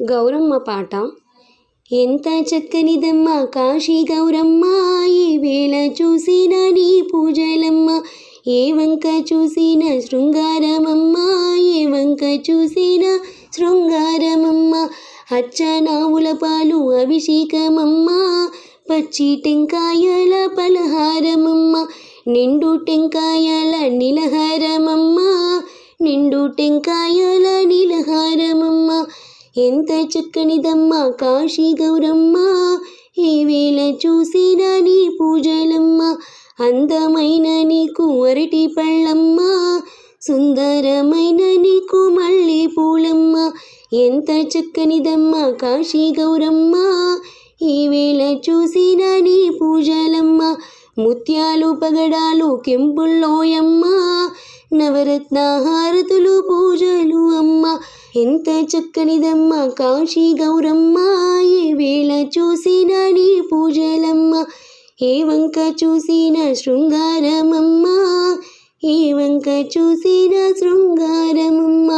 గౌరమ్మ పాట ఎంత చక్కనిదమ్మ కాశీ గౌరమ్మ ఏ వేళ చూసిన నీ పూజలమ్మ ఏ వంక చూసిన శృంగారమమ్మ ఏ వంక చూసిన శృంగారమమ్మ అచ్చనావుల పాలు అభిషేకమమ్మ పచ్చి టెంకాయల పలహారమమ్మ నిండు టెంకాయల నిలహారమమ్మ నిండు టెంకాయల నిలహారమమ్మ ఎంత చక్కనిదమ్మా కాశీ గౌరమ్మ. ఈ వేళ చూసినా నీ పూజలమ్మ అందమైన నీకు అరటి పళ్ళమ్మ. సుందరమైన నీకు మళ్ళీ పూలమ్మ. ఎంత చక్కనిదమ్మ కాశీ గౌరమ్మ. ఈ వేళ చూసిన నీ పూజలమ్మ ముత్యాలు పగడాలు కెంపుల్లోయమ్మ. నవరత్న హారతులు పూజలు ఎంత చక్కనిదమ్మ కాశీ గౌరమ్మ ఏ వేళ చూసినా నీ పూజలమ్మ ఏ వంక చూసిన శృంగారమమ్మ ఏ వంక చూసిన శృంగారమమ్మ.